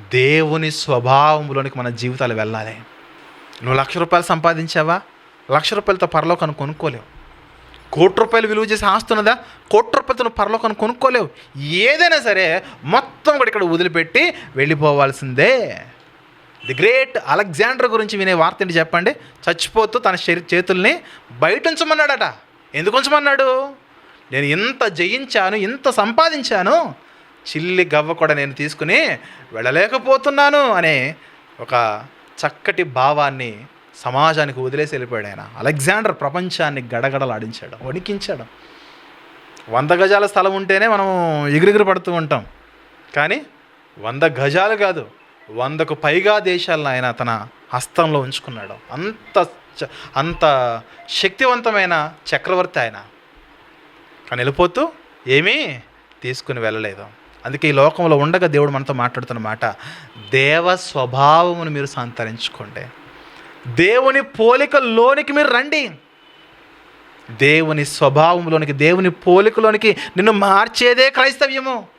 దేవుని స్వభావంలోనికి మన జీవితాలు వెళ్ళాలి. నువ్వు లక్ష రూపాయలు సంపాదించావా? లక్ష రూపాయలతో పరలోకాన్ని కొనుక్కోలేవు. కోటి రూపాయలు విలువ చేసి ఆస్తున్నదా కోటి రూపాయలతో నువ్వు పరలోకాన్ని కొనుక్కోలేవు. ఏదైనా సరే మొత్తం కూడా ఇక్కడ వదిలిపెట్టి వెళ్ళిపోవాల్సిందే. ది గ్రేట్ అలెగ్జాండర్ గురించి వినే వార్త ఏంటి చెప్పండి? చచ్చిపోతూ తన శరీ చేతుల్ని బయట ఉంచమన్నాడట. ఎందుకు ఉంచమన్నాడు? నేను ఇంత జయించాను ఇంత సంపాదించాను చిల్లి గవ్వ కూడా నేను తీసుకుని వెళ్ళలేకపోతున్నాను అనే ఒక చక్కటి భావాన్ని సమాజానికి వదిలేసి వెళ్ళిపోయాడు ఆయన. అలెగ్జాండర్ ప్రపంచాన్ని గడగడలాడించాడు వణికించాడు. వంద గజాల స్థలం ఉంటేనే మనం ఎగిరిగిరి పడుతూ ఉంటాం. కానీ వంద గజాలు కాదు వందకు పైగా దేశాలను ఆయన తన హస్తంలో ఉంచుకున్నాడు. అంత చ- అంత శక్తివంతమైన చక్రవర్తి ఆయన. కానీ వెళ్ళిపోతూ ఏమీ తీసుకుని వెళ్ళలేదు. అందుకే ఈ లోకంలో ఉండగా దేవుడు మనతో మాట్లాడుతున్న మాట దేవ స్వభావమును మీరు సంతరించుకోండి. దేవుని పోలికలోనికి మీరు రండి. దేవుని స్వభావంలోనికి దేవుని పోలికలోనికి నిన్ను మార్చేదే క్రైస్తవ్యము.